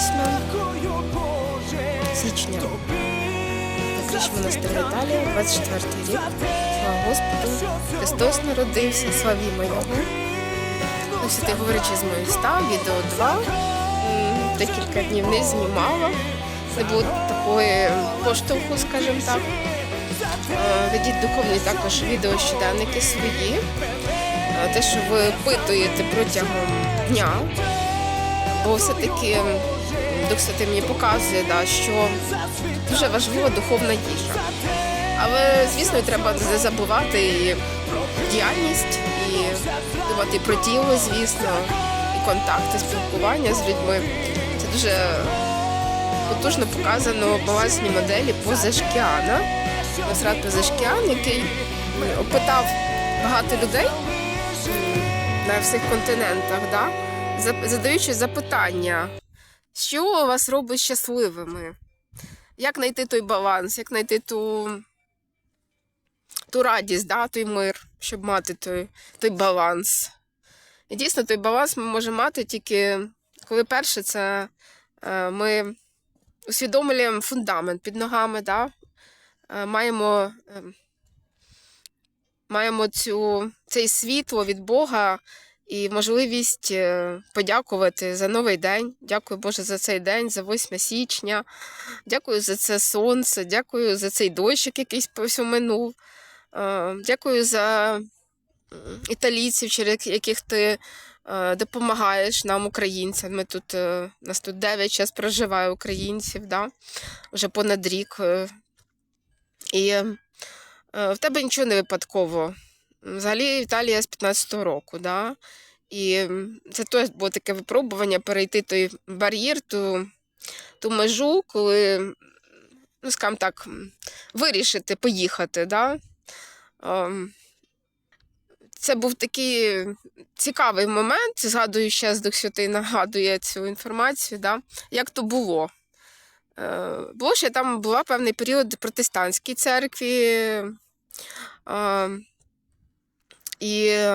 8 січня. Публіч монастир Італія, 24 рік. Слава Господу, Христос народився, славімо Його. Ось ти говорячи з моїх став, відео 2. Декілька днів не знімала. Не було такої поштовху, скажімо так. Е, Ведіть духовні також відео щоденники свої. Е, Те, що ви опитуєте протягом дня, бо все-таки Дух Святий мені показує, да, що дуже важлива духовна їжа. Але, звісно, треба не забувати і діяльність, і думати про тіло, звісно, і контакти, спілкування з людьми. Це дуже потужно показано в балансній моделі Позашкіана. Насрад Позашкіан, який опитав багато людей на всіх континентах, да? задаючи запитання, що вас робить щасливими? Як знайти той баланс, як знайти ту, ту радість, да? той мир, щоб мати той, той баланс. І дійсно той баланс ми можемо мати тільки коли перше це е, ми усвідомлюємо фундамент під ногами, да? Е, маємо, е, маємо цю, цей світло від Бога і можливість е, подякувати за новий день. Дякую Боже за цей день, за 8 січня. Дякую за це сонце, дякую за цей дощик, якийсь по всьому минув. Е, Дякую за італійців, через яких ти е, допомагаєш нам, українцям. Ми тут, нас тут 9 час проживає українців, да? вже понад рік. І в тебе нічого не випадково. Взагалі Італія з 15-го року, да? і це теж було таке випробування перейти той бар'єр, ту, ту межу, коли, ну, скажімо так, вирішити поїхати. Да? Ем, Це був такий цікавий момент. Згадую, ще Дух Святий нагадує цю інформацію, да? як то було. Е, Було ще там була певний період протестантській церкві. І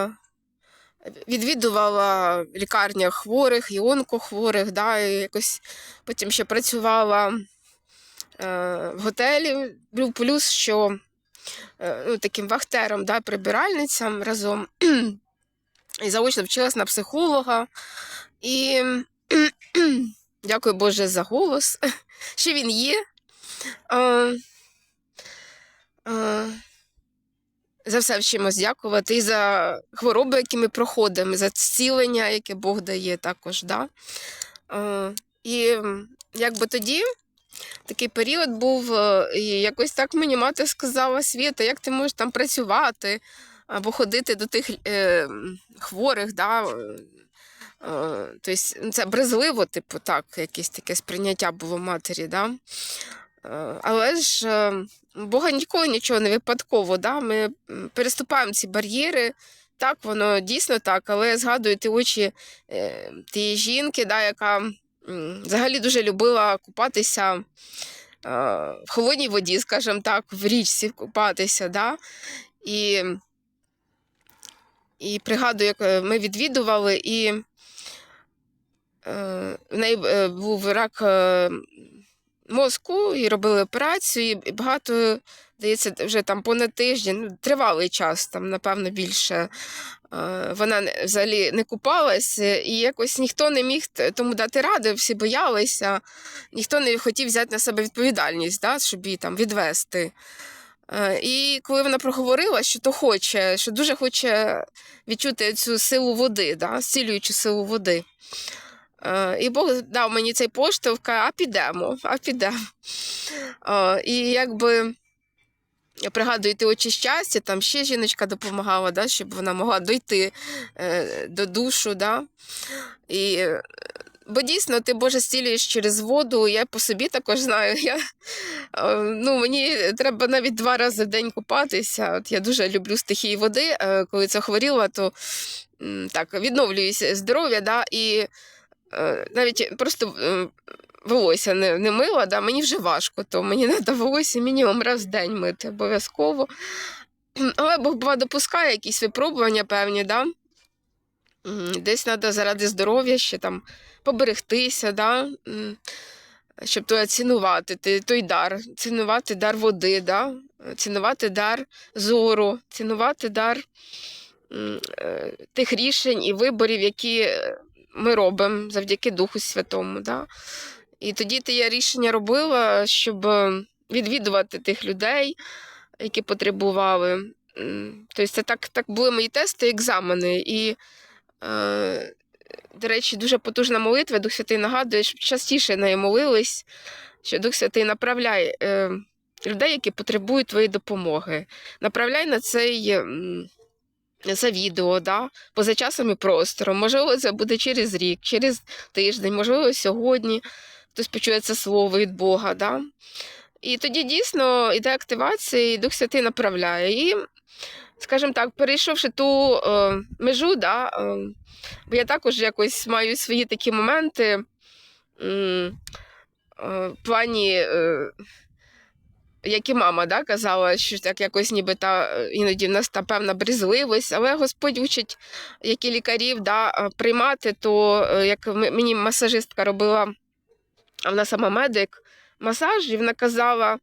відвідувала в лікарнях хворих і онкохворих, да, і якось потім ще працювала е, в готелі. Плюс, що е, ну, таким вахтером, да, прибиральницям разом. І заочно вчилась на психолога. І дякую Боже за голос, що він є. Е, е, за все вчимось дякувати і за хвороби, які ми проходимо, за зцілення, яке Бог дає також. Да? Е, І якби тоді такий період був, е, і якось так мені мати сказала Світа, як ти можеш там працювати або ходити до тих е, хворих. Да? Тобто це брезливо, типу, так, якесь таке сприйняття було матері. Да? Але ж е, Бога ніколи нічого не випадково. Да? Ми переступаємо ці бар'єри. Так, воно дійсно так, але згадую ті очі е, тієї жінки, да, яка взагалі дуже любила купатися е, в холодній воді, скажімо так, в річці купатися. Да? І, і пригадую, як ми відвідували, і в неї був рак мозку, і робили операцію, і багато, здається, вже там понад тиждень, ну, тривалий час, там, напевно, більше. е, Вона взагалі не купалась, е, і якось ніхто не міг тому дати ради, всі боялися, ніхто не хотів взяти на себе відповідальність, да, щоб її там відвести. Е, І коли вона проговорила, що то хоче, що дуже хоче відчути цю силу води, да, зцілюючу силу води. Е, І Бог дав мені цей поштовх, а підемо, а підемо. Е, І якби я пригадую ті очі щастя, там ще жіночка допомагала, да, щоб вона могла дойти е, до душу. Да. І, бо дійсно ти Боже зцілюєш через воду. Я по собі також знаю. Я, е, ну, мені треба навіть два рази в день купатися. От я дуже люблю стихії води. Е, Коли це хворіла, то так, відновлююся здоров'я, да, і навіть просто е, волосся не, не мила, да, мені вже важко, то мені треба волосся мінімум раз в день мити обов'язково. Але Бог допускає якісь випробування певні, да? Десь треба заради здоров'я ще там поберегтися, да? щоб то цінувати ти- той дар, цінувати дар води, да? цінувати дар зору, цінувати дар е, тих рішень і виборів, які е, ми робимо завдяки Духу Святому. Да? І тоді ти я рішення робила, щоб е, відвідувати тих людей, які потребували. Тобто це так, так були мої тести, екзамени. І, е, до речі, дуже потужна молитва. Дух Святий нагадує, щоб частіше нею молились, що Дух Святий направляй е, людей, які потребують твоєї допомоги. Направляй на цей. За відео, да? поза часом і простором. Можливо, це буде через рік, через тиждень, можливо, сьогодні хтось почує це слово від Бога. Да? І тоді дійсно йде активація, і Дух Святий направляє. І, скажімо так, перейшовши ту е, межу, да, е, бо я також якось маю свої такі моменти м, е, в плані. Е, як і мама да, казала, що так якось ніби та іноді в нас та певна брезливість, але Господь учить, як і лікарів, да, е, приймати, то е, як мені масажистка робила, а вона сама медик, масаж, і вона казала,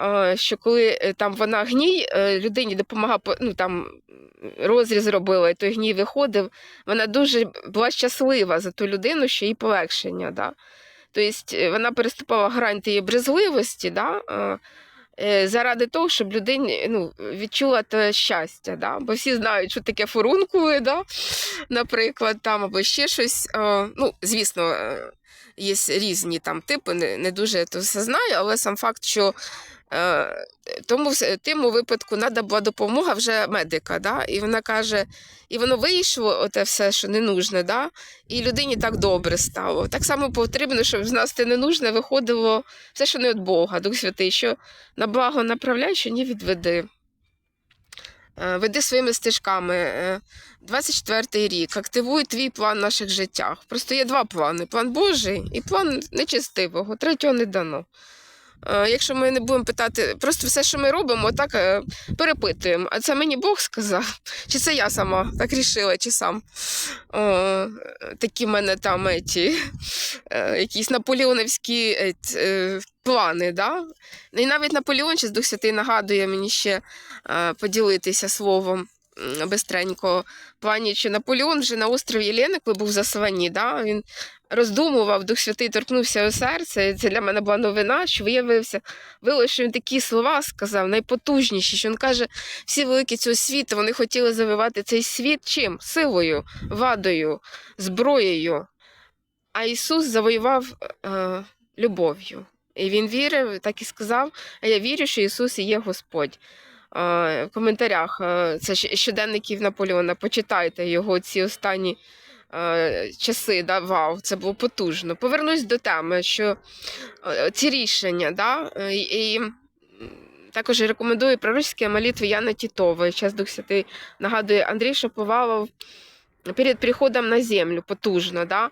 е, що коли е, там вона гній, е, людині допомагав, ну там розріз робила, і той гній виходив, вона дуже була щаслива за ту людину, що їй полегшення. Да. Тобто е, вона переступала грань тієї брезгливості, да, е, е, заради того, щоб людині ну, відчула те щастя. Да? Бо всі знають, що таке фурункули, да? наприклад, там, або ще щось. Е, Ну, звісно, е, є різні там типи, не, дуже то все знаю, але сам факт, що е, тому в тим випадку треба була допомога вже медика. Да? І вона каже, і воно вийшло, оте все, що не нужне, да? і людині так добре стало. Так само потрібно, щоб з нас те не нужне виходило все, що не від Бога, Дух Святий, що на благо направляй, що не відведи. Е, Веди своїми стежками. Е, 24-й рік. Активуй твій план в наших життях. Просто є два плани: план Божий і план нечестивого. Третього не дано. Е, Якщо ми не будемо питати, просто все, що ми робимо, так е, перепитуємо. А це мені Бог сказав? Чи це я сама так рішила, чи сам? О, такі в мене там еті, е, якісь наполеонівські плани. Да? І навіть Наполеон, чи Дух Святий нагадує мені ще поділитися словом бистренько. Плані, Наполеон вже на острові Єлени, коли був в засланні, да? він роздумував, Дух Святий торкнувся у серце. Це для мене була новина, що виявився, виявилося, що він такі слова сказав, найпотужніші, що він каже, всі великі цього світу, вони хотіли завивати цей світ чим? Силою, вадою, зброєю. А Ісус завоював е, любов'ю. І він вірив, так і сказав, а я вірю, що Ісус і є Господь. Е, в коментарях е, це щоденників Наполеона. Почитайте його ці останні е, часи. Да? Вау, це було потужно. Повернусь до теми, що ці рішення, да? і, також рекомендую пророчські молитви Яни Тітової. Зараз Дух Святий нагадує Андрій Шаповалов перед приходом на землю потужно. Да?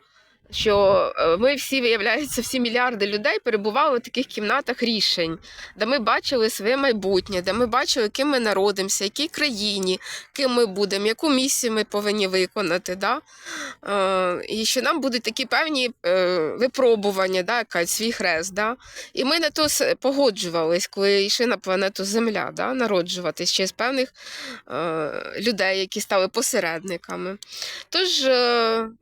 Що е, ми всі, виявляється, всі мільярди людей перебували в таких кімнатах рішень, де ми бачили своє майбутнє, де ми бачили, ким ми народимося, якій країні, ким ми будемо, яку місію ми повинні виконати. Да? Е, і що нам будуть такі певні е, випробування, да, якась, свій хрест. Да? І ми на то погоджувались, коли йшли на планету Земля, да, народжуватись через певних людей, які стали посередниками. Тож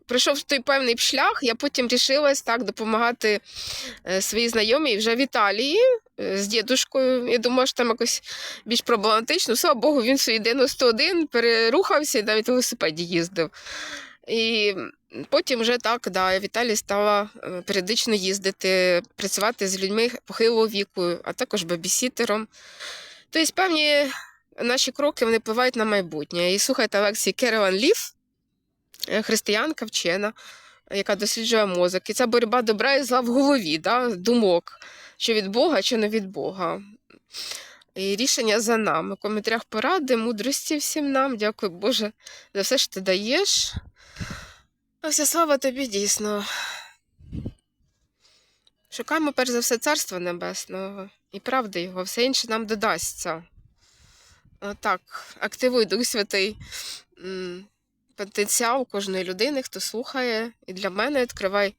пройшов той певний шлях, я потім рішилась так допомагати е, своїй знайомій вже в Італії е, з дідушкою. Я думала, що там якось більш проблематично. Слава Богу, він свій 91 перерухався і навіть на велосипеді їздив. І потім вже так, да, я в Італії стала е, періодично їздити, працювати з людьми похилого віку, а також бабісітером. Тобто певні наші кроки вони впливають на майбутнє. І слухайте лекції Керолан Лів, е, християнка, вчена, яка досліджує мозок. І ця боротьба добра і зла в голові, да, думок, що від Бога, чи не від Бога. І рішення за нами. В коментарях поради, мудрості всім нам. Дякую, Боже, за все, що ти даєш. Вся слава тобі дійсно. Шукаємо перш за все Царство Небесного і правди Його, все інше нам додасться. Е, Так, активуй Дух Святий. Потенціал кожної людини, хто слухає. І для мене відкривай